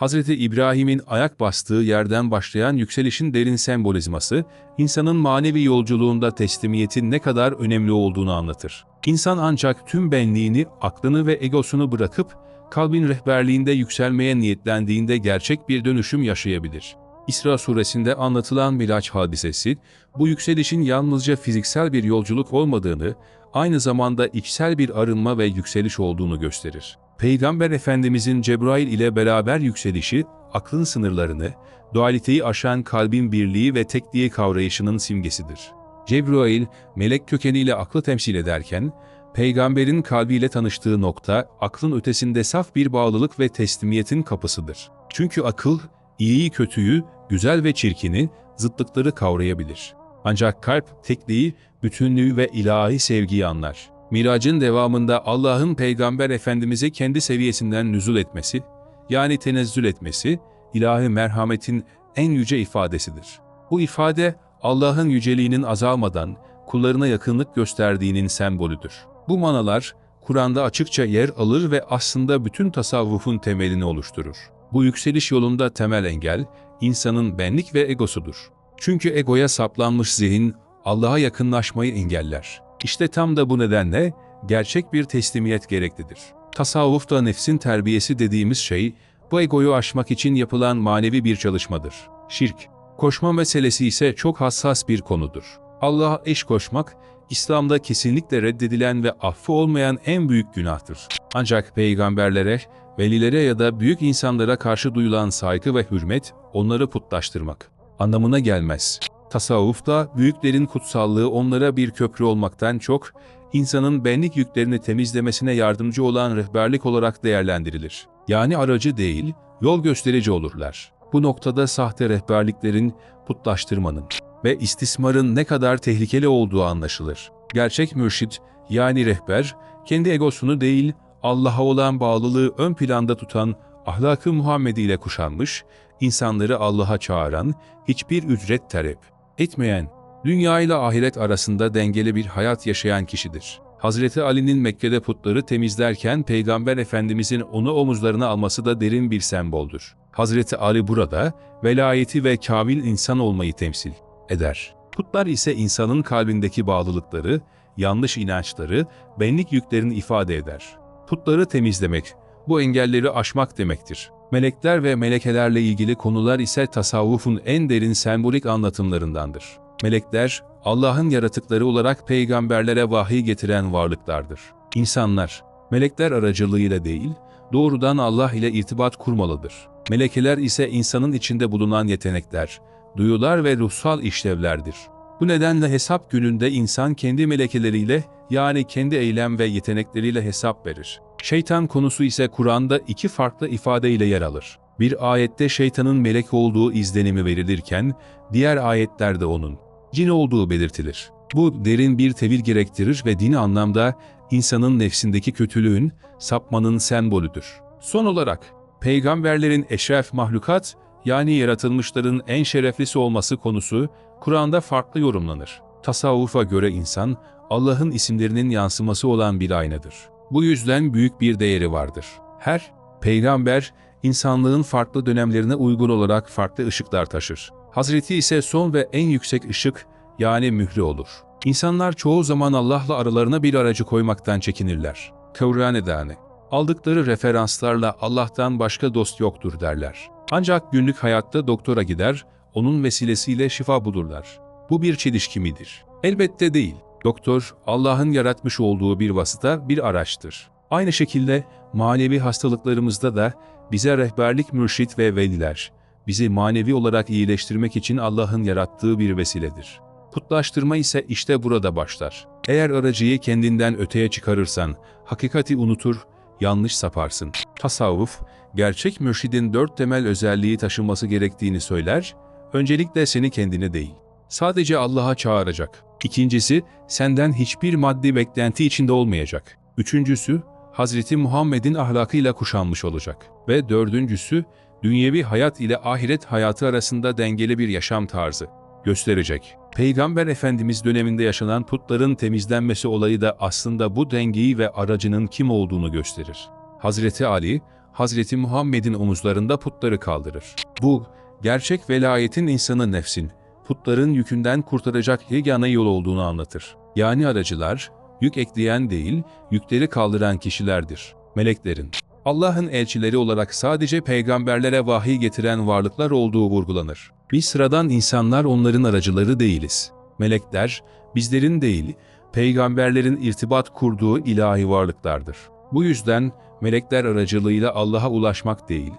Hazreti İbrahim'in ayak bastığı yerden başlayan yükselişin derin sembolizması, insanın manevi yolculuğunda teslimiyetin ne kadar önemli olduğunu anlatır. İnsan ancak tüm benliğini, aklını ve egosunu bırakıp, kalbin rehberliğinde yükselmeye niyetlendiğinde gerçek bir dönüşüm yaşayabilir. İsra suresinde anlatılan Miraç hadisesi, bu yükselişin yalnızca fiziksel bir yolculuk olmadığını, aynı zamanda içsel bir arınma ve yükseliş olduğunu gösterir. Peygamber Efendimizin Cebrail ile beraber yükselişi, aklın sınırlarını, dualiteyi aşan kalbin birliği ve tekliği kavrayışının simgesidir. Cebrail, melek kökeniyle aklı temsil ederken, peygamberin kalbiyle tanıştığı nokta, aklın ötesinde saf bir bağlılık ve teslimiyetin kapısıdır. Çünkü akıl, iyiyi kötüyü, güzel ve çirkini, zıtlıkları kavrayabilir. Ancak kalp, tekliği, bütünlüğü ve ilahi sevgiyi anlar. Miracın devamında Allah'ın Peygamber Efendimiz'e kendi seviyesinden nüzul etmesi, yani tenezzül etmesi, ilahi merhametin en yüce ifadesidir. Bu ifade, Allah'ın yüceliğinin azalmadan kullarına yakınlık gösterdiğinin sembolüdür. Bu manalar, Kur'an'da açıkça yer alır ve aslında bütün tasavvufun temelini oluşturur. Bu yükseliş yolunda temel engel, insanın benlik ve egosudur. Çünkü egoya saplanmış zihin, Allah'a yakınlaşmayı engeller. İşte tam da bu nedenle gerçek bir teslimiyet gereklidir. Tasavvufta nefsin terbiyesi dediğimiz şey, bu egoyu aşmak için yapılan manevi bir çalışmadır. Şirk, koşma meselesi ise çok hassas bir konudur. Allah'a eş koşmak, İslam'da kesinlikle reddedilen ve affı olmayan en büyük günahtır. Ancak peygamberlere, velilere ya da büyük insanlara karşı duyulan saygı ve hürmet, onları putlaştırmak anlamına gelmez. Tasavvufta büyüklerin kutsallığı onlara bir köprü olmaktan çok, insanın benlik yüklerini temizlemesine yardımcı olan rehberlik olarak değerlendirilir. Yani aracı değil, yol gösterici olurlar. Bu noktada sahte rehberliklerin, putlaştırmanın ve istismarın ne kadar tehlikeli olduğu anlaşılır. Gerçek mürşit, yani rehber, kendi egosunu değil, Allah'a olan bağlılığı ön planda tutan, ahlakı Muhammedi ile kuşanmış, insanları Allah'a çağıran, hiçbir ücret talep etmeyen, dünya ile ahiret arasında dengeli bir hayat yaşayan kişidir. Hazreti Ali'nin Mekke'de putları temizlerken Peygamber Efendimizin onu omuzlarına alması da derin bir semboldür. Hazreti Ali burada velayeti ve kamil insan olmayı temsil eder. Putlar ise insanın kalbindeki bağlılıkları, yanlış inançları, benlik yüklerini ifade eder. Putları temizlemek, bu engelleri aşmak demektir. Melekler ve melekelerle ilgili konular ise tasavvufun en derin sembolik anlatımlarındandır. Melekler, Allah'ın yaratıkları olarak peygamberlere vahiy getiren varlıklardır. İnsanlar, melekler aracılığıyla değil, doğrudan Allah ile irtibat kurmalıdır. Melekeler ise insanın içinde bulunan yetenekler, duyular ve ruhsal işlevlerdir. Bu nedenle hesap gününde insan kendi melekeleriyle yani kendi eylem ve yetenekleriyle hesap verir. Şeytan konusu ise Kur'an'da iki farklı ifadeyle yer alır. Bir ayette şeytanın melek olduğu izlenimi verilirken, diğer ayetlerde onun cin olduğu belirtilir. Bu derin bir tevil gerektirir ve dini anlamda insanın nefsindeki kötülüğün, sapmanın sembolüdür. Son olarak, peygamberlerin eşref mahlukat, yani yaratılmışların en şereflisi olması konusu, Kur'an'da farklı yorumlanır. Tasavvufa göre insan, Allah'ın isimlerinin yansıması olan bir aynadır. Bu yüzden büyük bir değeri vardır. Her peygamber insanlığın farklı dönemlerine uygun olarak farklı ışıklar taşır. Hazreti ise son ve en yüksek ışık yani mührü olur. İnsanlar çoğu zaman Allah'la aralarına bir aracı koymaktan çekinirler. Kıvranedane. Aldıkları referanslarla Allah'tan başka dost yoktur derler. Ancak günlük hayatta doktora gider, onun vesilesiyle şifa bulurlar. Bu bir çelişki midir? Elbette değil. Doktor, Allah'ın yaratmış olduğu bir vasıta, bir araçtır. Aynı şekilde manevi hastalıklarımızda da bize rehberlik mürşit ve veliler, bizi manevi olarak iyileştirmek için Allah'ın yarattığı bir vesiledir. Putlaştırma ise işte burada başlar. Eğer aracıyı kendinden öteye çıkarırsan, hakikati unutur, yanlış saparsın. Tasavvuf, gerçek mürşidin dört temel özelliği taşıması gerektiğini söyler, öncelikle seni kendine değil, sadece Allah'a çağıracak. İkincisi, senden hiçbir maddi beklenti içinde olmayacak. Üçüncüsü, Hazreti Muhammed'in ahlakıyla kuşanmış olacak. Ve dördüncüsü, dünyevi hayat ile ahiret hayatı arasında dengeli bir yaşam tarzı gösterecek. Peygamber Efendimiz döneminde yaşanan putların temizlenmesi olayı da aslında bu dengeyi ve aracının kim olduğunu gösterir. Hazreti Ali, Hazreti Muhammed'in omuzlarında putları kaldırır. Bu, gerçek velayetin insanın nefsin, putların yükünden kurtaracak yegane yol olduğunu anlatır. Yani aracılar, yük ekleyen değil, yükleri kaldıran kişilerdir. Meleklerin. Allah'ın elçileri olarak sadece peygamberlere vahiy getiren varlıklar olduğu vurgulanır. Biz sıradan insanlar onların aracıları değiliz. Melekler, bizlerin değil, peygamberlerin irtibat kurduğu ilahi varlıklardır. Bu yüzden melekler aracılığıyla Allah'a ulaşmak değil,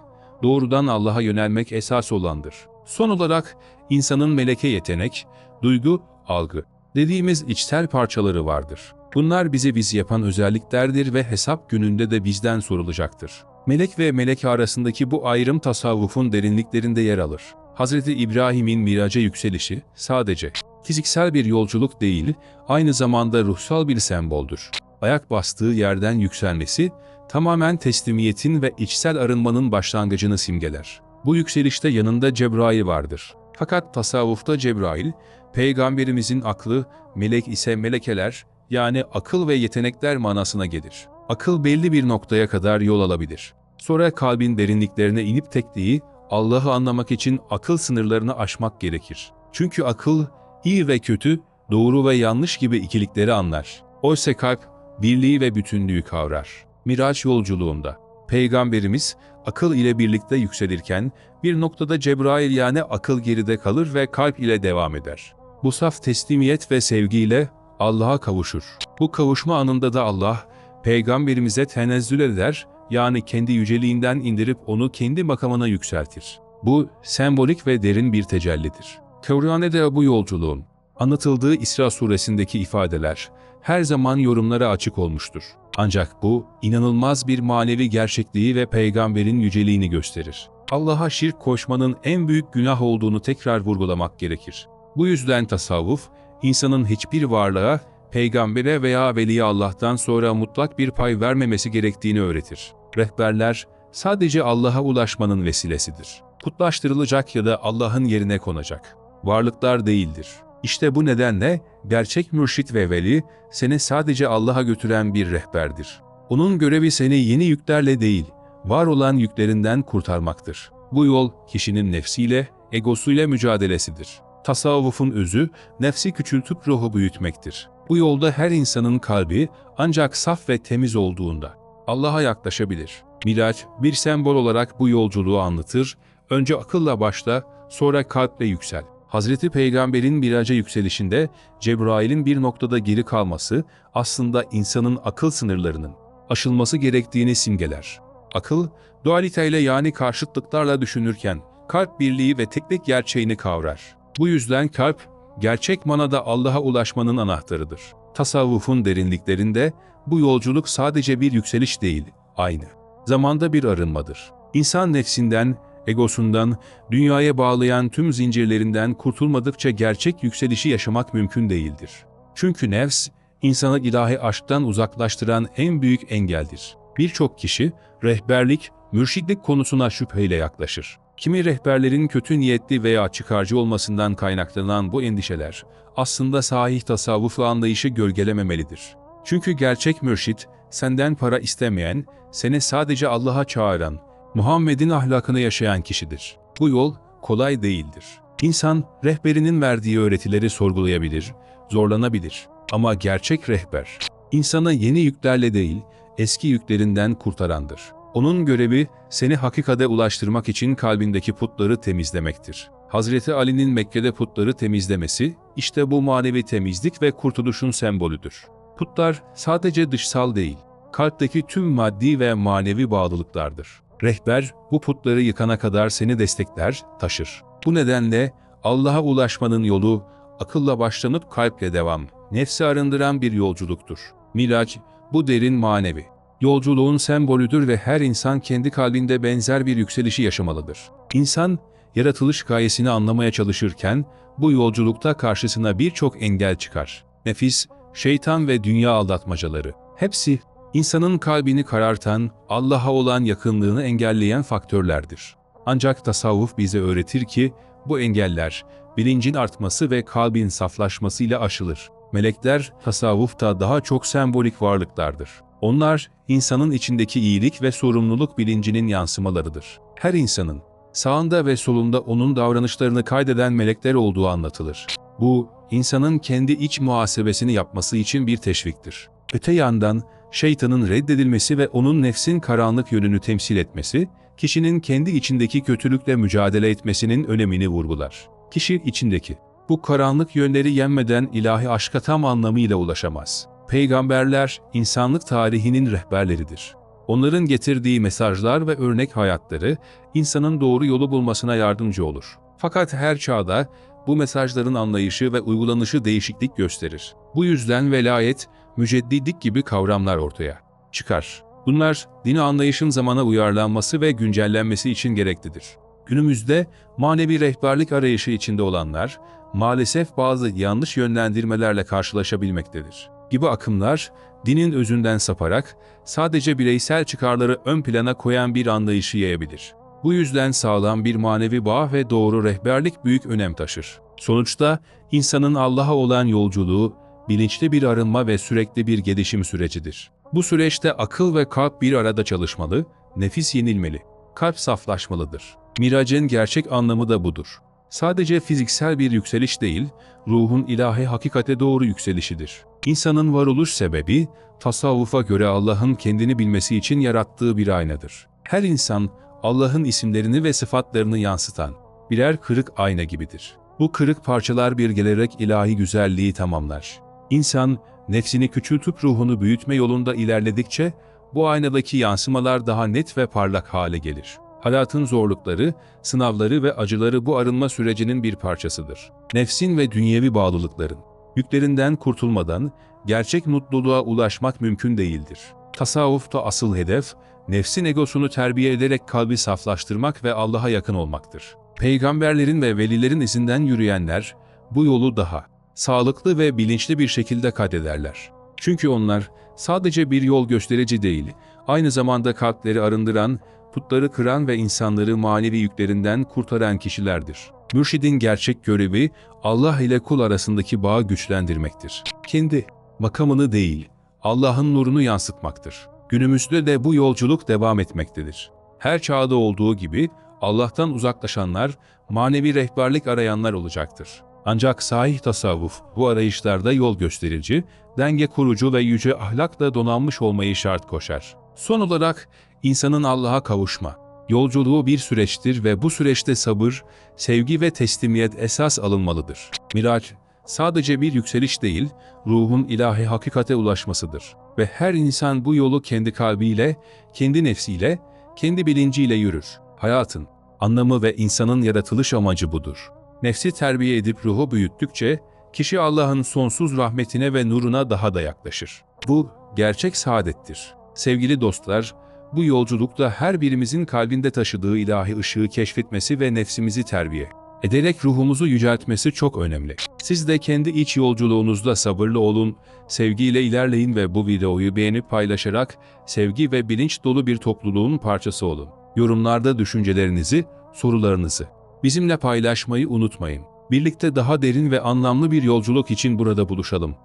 doğrudan Allah'a yönelmek esas olandır. Son olarak insanın meleke yetenek, duygu, algı dediğimiz içsel parçaları vardır. Bunlar bizi biz yapan özelliklerdir ve hesap gününde de bizden sorulacaktır. Melek ve melek arasındaki bu ayrım tasavvufun derinliklerinde yer alır. Hazreti İbrahim'in miraca yükselişi sadece fiziksel bir yolculuk değil, aynı zamanda ruhsal bir semboldür. Ayak bastığı yerden yükselmesi, tamamen teslimiyetin ve içsel arınmanın başlangıcını simgeler. Bu yükselişte yanında Cebrail vardır. Fakat tasavvufta Cebrail, peygamberimizin aklı, melek ise melekeler, yani akıl ve yetenekler manasına gelir. Akıl belli bir noktaya kadar yol alabilir. Sonra kalbin derinliklerine inip tekliği, Allah'ı anlamak için akıl sınırlarını aşmak gerekir. Çünkü akıl, iyi ve kötü, doğru ve yanlış gibi ikilikleri anlar. Oysa kalp, birliği ve bütünlüğü kavrar. Miraç yolculuğunda, Peygamberimiz akıl ile birlikte yükselirken bir noktada Cebrail yani akıl geride kalır ve kalp ile devam eder. Bu saf teslimiyet ve sevgiyle Allah'a kavuşur. Bu kavuşma anında da Allah, Peygamberimize tenezzül eder, yani kendi yüceliğinden indirip onu kendi makamına yükseltir. Bu, sembolik ve derin bir tecellidir. Kur'an'da bu yolculuğun, anlatıldığı İsra suresindeki ifadeler, her zaman yorumlara açık olmuştur. Ancak bu, inanılmaz bir manevi gerçekliği ve peygamberin yüceliğini gösterir. Allah'a şirk koşmanın en büyük günah olduğunu tekrar vurgulamak gerekir. Bu yüzden tasavvuf, insanın hiçbir varlığa, peygambere veya veliye Allah'tan sonra mutlak bir pay vermemesi gerektiğini öğretir. Rehberler sadece Allah'a ulaşmanın vesilesidir. Putlaştırılacak ya da Allah'ın yerine konacak. Varlıklar değildir. İşte bu nedenle gerçek mürşit ve veli seni sadece Allah'a götüren bir rehberdir. Onun görevi seni yeni yüklerle değil, var olan yüklerinden kurtarmaktır. Bu yol kişinin nefsiyle, egosuyla mücadelesidir. Tasavvufun özü, nefsi küçültüp ruhu büyütmektir. Bu yolda her insanın kalbi ancak saf ve temiz olduğunda Allah'a yaklaşabilir. Miraç bir sembol olarak bu yolculuğu anlatır. Önce akılla başla, sonra kalple yüksel. Hazreti Peygamber'in miraca yükselişinde Cebrail'in bir noktada geri kalması aslında insanın akıl sınırlarının aşılması gerektiğini simgeler. Akıl, dualiteyle yani karşıtlıklarla düşünürken kalp birliği ve teklik gerçeğini kavrar. Bu yüzden kalp, gerçek manada Allah'a ulaşmanın anahtarıdır. Tasavvufun derinliklerinde bu yolculuk sadece bir yükseliş değil, aynı zamanda bir arınmadır. İnsan nefsinden, egosundan, dünyaya bağlayan tüm zincirlerinden kurtulmadıkça gerçek yükselişi yaşamak mümkün değildir. Çünkü nefs, insanı ilahi aşktan uzaklaştıran en büyük engeldir. Birçok kişi rehberlik, mürşitlik konusuna şüpheyle yaklaşır. Kimi rehberlerin kötü niyetli veya çıkarcı olmasından kaynaklanan bu endişeler aslında sahih tasavvuflu anlayışı gölgelememelidir. Çünkü gerçek mürşit, senden para istemeyen, seni sadece Allah'a çağıran, Muhammed'in ahlakını yaşayan kişidir. Bu yol kolay değildir. İnsan rehberinin verdiği öğretileri sorgulayabilir, zorlanabilir. Ama gerçek rehber, insanı yeni yüklerle değil, eski yüklerinden kurtarandır. Onun görevi seni hakikate ulaştırmak için kalbindeki putları temizlemektir. Hazreti Ali'nin Mekke'de putları temizlemesi, işte bu manevi temizlik ve kurtuluşun sembolüdür. Putlar sadece dışsal değil, kalpteki tüm maddi ve manevi bağlılıklardır. Rehber bu putları yıkana kadar seni destekler, taşır. Bu nedenle Allah'a ulaşmanın yolu akılla başlanıp kalple devam, nefsi arındıran bir yolculuktur. Miraç bu derin manevi. Yolculuğun sembolüdür ve her insan kendi kalbinde benzer bir yükselişi yaşamalıdır. İnsan, yaratılış gayesini anlamaya çalışırken, bu yolculukta karşısına birçok engel çıkar. Nefis, şeytan ve dünya aldatmacaları. Hepsi, insanın kalbini karartan, Allah'a olan yakınlığını engelleyen faktörlerdir. Ancak tasavvuf bize öğretir ki, bu engeller, bilincin artması ve kalbin saflaşmasıyla aşılır. Melekler, tasavvufta daha çok sembolik varlıklardır. Onlar, insanın içindeki iyilik ve sorumluluk bilincinin yansımalarıdır. Her insanın, sağında ve solunda onun davranışlarını kaydeden melekler olduğu anlatılır. Bu, insanın kendi iç muhasebesini yapması için bir teşviktir. Öte yandan, şeytanın reddedilmesi ve onun nefsin karanlık yönünü temsil etmesi, kişinin kendi içindeki kötülükle mücadele etmesinin önemini vurgular. Kişi içindeki, bu karanlık yönleri yenmeden ilahi aşka tam anlamıyla ulaşamaz. Peygamberler, insanlık tarihinin rehberleridir. Onların getirdiği mesajlar ve örnek hayatları, insanın doğru yolu bulmasına yardımcı olur. Fakat her çağda, bu mesajların anlayışı ve uygulanışı değişiklik gösterir. Bu yüzden velayet, müceddidik gibi kavramlar ortaya çıkar. Bunlar, dini anlayışın zamana uyarlanması ve güncellenmesi için gereklidir. Günümüzde manevi rehberlik arayışı içinde olanlar, maalesef bazı yanlış yönlendirmelerle karşılaşabilmektedir. Gibi akımlar, dinin özünden saparak, sadece bireysel çıkarları ön plana koyan bir anlayışı yayabilir. Bu yüzden sağlam bir manevi bağ ve doğru rehberlik büyük önem taşır. Sonuçta, insanın Allah'a olan yolculuğu, bilinçli bir arınma ve sürekli bir gelişim sürecidir. Bu süreçte akıl ve kalp bir arada çalışmalı, nefis yenilmeli, kalp saflaşmalıdır. Miracın gerçek anlamı da budur. Sadece fiziksel bir yükseliş değil, ruhun ilahi hakikate doğru yükselişidir. İnsanın varoluş sebebi, tasavvufa göre Allah'ın kendini bilmesi için yarattığı bir aynadır. Her insan, Allah'ın isimlerini ve sıfatlarını yansıtan birer kırık ayna gibidir. Bu kırık parçalar bir gelerek ilahi güzelliği tamamlar. İnsan, nefsini küçültüp ruhunu büyütme yolunda ilerledikçe, bu aynadaki yansımalar daha net ve parlak hale gelir. Hayatın zorlukları, sınavları ve acıları bu arınma sürecinin bir parçasıdır. Nefsin ve dünyevi bağlılıkların, yüklerinden kurtulmadan gerçek mutluluğa ulaşmak mümkün değildir. Tasavvufta asıl hedef, nefsin egosunu terbiye ederek kalbi saflaştırmak ve Allah'a yakın olmaktır. Peygamberlerin ve velilerin izinden yürüyenler, bu yolu daha sağlıklı ve bilinçli bir şekilde kat ederler. Çünkü onlar sadece bir yol gösterici değil, aynı zamanda kalpleri arındıran, putları kıran ve insanları manevi yüklerinden kurtaran kişilerdir. Mürşidin gerçek görevi Allah ile kul arasındaki bağı güçlendirmektir. Kendi makamını değil, Allah'ın nurunu yansıtmaktır. Günümüzde de bu yolculuk devam etmektedir. Her çağda olduğu gibi Allah'tan uzaklaşanlar, manevi rehberlik arayanlar olacaktır. Ancak sahih tasavvuf bu arayışlarda yol gösterici, denge kurucu ve yüce ahlakla donanmış olmayı şart koşar. Son olarak insanın Allah'a kavuşma, yolculuğu bir süreçtir ve bu süreçte sabır, sevgi ve teslimiyet esas alınmalıdır. Miraç, sadece bir yükseliş değil, ruhun ilahi hakikate ulaşmasıdır. Ve her insan bu yolu kendi kalbiyle, kendi nefsiyle, kendi bilinciyle yürür. Hayatın, anlamı ve insanın yaratılış amacı budur. Nefsi terbiye edip ruhu büyüttükçe, kişi Allah'ın sonsuz rahmetine ve nuruna daha da yaklaşır. Bu, gerçek saadettir. Sevgili dostlar, bu yolculukta her birimizin kalbinde taşıdığı ilahi ışığı keşfetmesi ve nefsimizi terbiye ederek ruhumuzu yüceltmesi çok önemli. Siz de kendi iç yolculuğunuzda sabırlı olun, sevgiyle ilerleyin ve bu videoyu beğenip paylaşarak sevgi ve bilinç dolu bir topluluğun parçası olun. Yorumlarda düşüncelerinizi, sorularınızı bizimle paylaşmayı unutmayın. Birlikte daha derin ve anlamlı bir yolculuk için burada buluşalım.